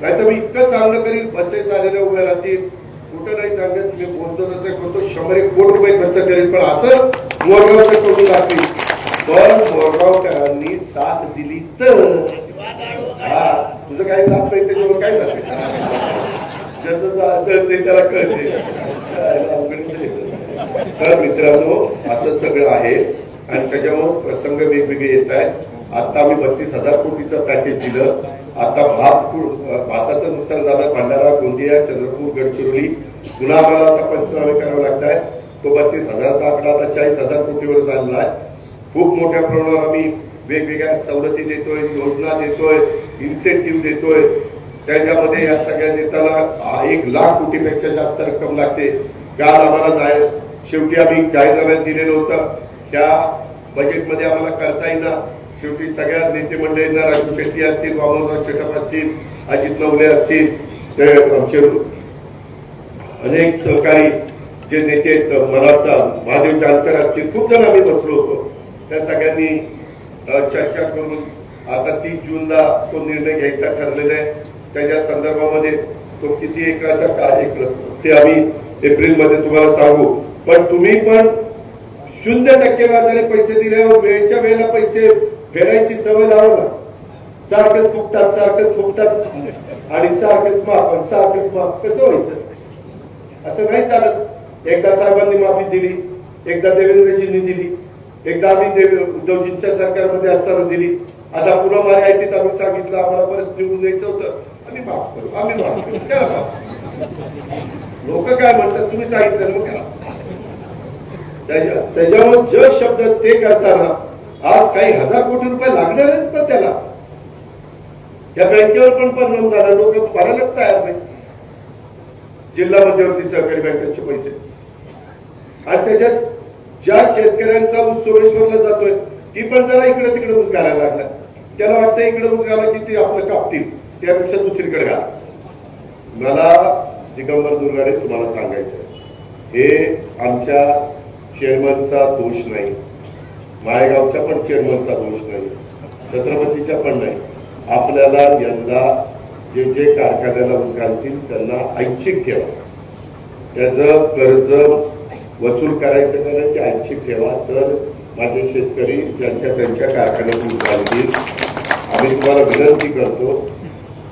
नाही तर मग इतकं चांगलं करील बसेस आलेल्या उभ्या राहतील. कुठं नाही सांगत मी बोलतो तसं करतो. शंभर एक कोटी रुपये खर्च करेल पण असं मोरगावचं करून लागतील. पण मोरगावकरांनी साथ दिली तर. हा तुझं काही साथ नाही त्याच्यावर काय जाते जसं असेल ते त्याला कळते. तर मित्रांनो असं सगळं आहे. आणि त्याच्यावर प्रसंग वेगवेगळे येत आहेत. आता आम्ही बत्तीस हजार कोटीचं पॅकेज दिलं. आता भात भाताचं नुकसान झालं भंडारा गोंदिया चंद्रपूर गडचिरोली पुन्हा आम्हाला आता पंचनामे करावे लागत तो बत्तीस हजारचा आकडा आता चाळीस हजार कोटीवर झालेला आहे. खूप मोठ्या प्रमाणावर आम्ही वेगवेगळ्या सवलती देतोय योजना देतोय इन्सेंटिव्ह देतोय. त्याच्यामध्ये या सगळ्या देताना एक लाख कोटीपेक्षा जास्त रक्कम लागते. काल आम्हाला जाहीर शेवटी आम्ही जाहीरनाम्यात दिलेलं होतं. त्या बजेटमध्ये आम्हाला करता येईना. शेवटी सगळ्या नेते मंडळींना राजू शेट्टी असतील वामनराव चटप असतील अजित नवले असतील ते आमचे अनेक सहकारी जे नेते आहेत, महादेव जानकर असतील खूप जण आम्ही बसलो होतो. त्या सगळ्यांनी चर्चा करून आता तीस जूनला तो निर्णय घ्यायचा ठरलेला आहे. त्याच्या संदर्भामध्ये तो किती एकराचा काय करतो ते आम्ही एप्रिलमध्ये तुम्हाला सांगू. पण तुम्ही पण शून्य टक्के व्याजाने पैसे दिल्यावर वेळच्या वेळेला पैसे फेरायची सवय लावा ना. सारखंच फुकतात सारखंच फुकतात आणि सारखंच माफ आणि सारखंच माफ. कसं व्हायचं? असं नाही चालत. एकदा साहेबांनी माफी दिली एकदा देवेंद्रजींनी दिली एकदा आम्ही उद्धवजींच्या सरकारमध्ये असताना दिली. आता पुन्हा मार्गायतीत आम्ही सांगितलं आम्हाला परत निवडून द्यायचं होतं. आम्ही माफ करू आम्ही माफ करू. लोक काय म्हणतात तुम्ही सांगितलं मग त्याच्या- त्याच्यामुळे जग शब्द ते करताना आज काही हजार कोटी रुपये लागणार आहेत ना त्याला? त्या बँकेवर पण परिणाम झाला लोक भरायलाच तयार नाही. जिल्हा मध्यवर्ती सहकारी बँकेचे पैसे. आणि त्याच्यात ज्या शेतकऱ्यांचा ऊस सोमेश्वरला जातोय ती पण जरा इकडे तिकडे ऊस घालायला लागला त्याला वाटतं इकडे ऊस घाला की ते आपलं कापतील त्यापेक्षा दुसरीकडे घाला. मला दिगंबर दुर्गाडे तुम्हाला सांगायचं हे आमच्या चेअरमनचा दोष नाही. माळेगावच्या पण चेअरमनचा दोष नाही. छत्रपतीचा पण नाही. आपल्याला यंदा जे जे कारखान्याला ऊस त्यांना ऐच्छिक ठेवा. त्याचं कर्ज वसूल करायचं कारण ते ऐच्छिक ठेवा. तर माझे शेतकरी त्यांच्या त्यांच्या कारखान्यातून ऊस आम्ही तुम्हाला विनंती करतो.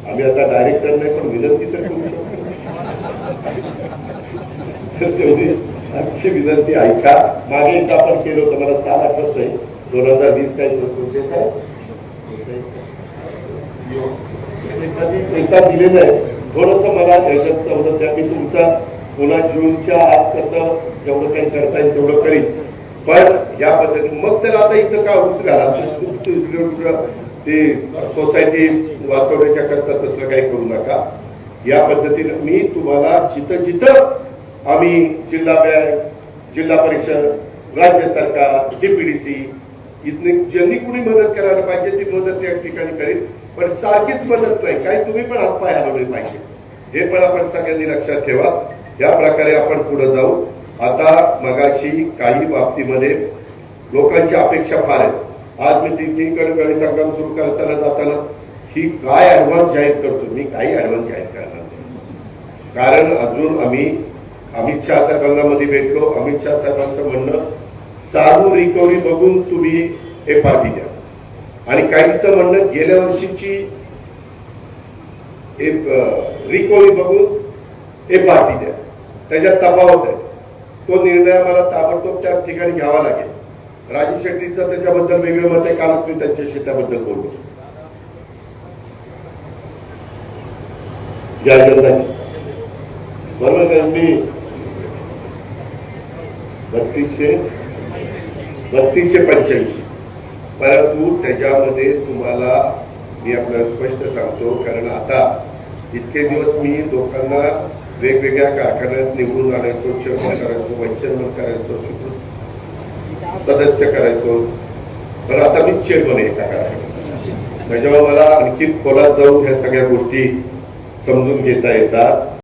आम्ही आता डायरेक्टर नाही पण विनंती तर करू शकतो. आमची विनंती ऐका. मागे एकदा आपण केलं होतं मला काल आठवत नाही. दोन हजार वीस काय एकदा दिलेलं आहे. थोडस मला त्याच्यात तेवढं त्या मी तुमचा पुन्हा जूनच्या आत कसं जेवढं काही करता येईल तेवढं करीन. पण या पद्धतीने मग तर आता इथं का ऊस घाला? ते सोसायटी वाचवण्याच्या करता तसं काही करू नका. या पद्धतीने मी तुम्हाला जिथं जिथं आम्ही जिल्हा बँक जिल्हा परिषद राज्य सरकार डीपीडीसी इथली ज्यांनी कुणी मदत करायला पाहिजे ती मदत या ठिकाणी करेल पण सारखीच मदत नाही. काही तुम्ही पण हातपाय हलवले पाहिजे. हे पण आपण सगळ्यांनी लक्षात ठेवा. या प्रकारे आपण पुढे जाऊ. आता मगाशी काही बाबतीमध्ये लोकांची अपेक्षा फार आहे. आज मी तिकडे गणित काम सुरू करताना जाताना ही काय ऍडव्हान्स जाहीर करतो? मी काही ऍडव्हान्स जाहीर करणार नाही. कारण अजून आम्ही अमित शहा साहेबांना मध्ये भेटलो. अमित शहा साहेबांचं म्हणणं चालू रिकव्हरी बघून तुम्ही हे पार्टी द्या आणि काहींचं म्हणणं गेल्या वर्षीची रिकव्हरी बघून हे पार्टी द्या त्याच्यात तफावत आहे. तो निर्णय मला ताबडतोब त्या ठिकाणी घ्यावा लागेल. राजू शेट्टीचं त्याच्याबद्दल वेगळं मत आहे. कालच मी त्यांच्याशी त्याबद्दल बोललो. जय जगन्नाथ. बरोबर त्यांनी बत्तीसशे बत्तीसशे पंच्याऐंशी. परंतु त्याच्यामध्ये तुम्हाला मी आपल्याला स्पष्ट सांगतो कारण आता इतके दिवस मी लोकांना वेगवेगळ्या कारखान्यात निवडून आणायचो चेअरमन करायचो व्हाईस करायचो सदस्य करायचो. तर आता मी चेअरमन आहे एका कारखान्यात. त्याच्यामुळे मला आणखी खोलात जाऊन ह्या सगळ्या गोष्टी समजून घेता येतात.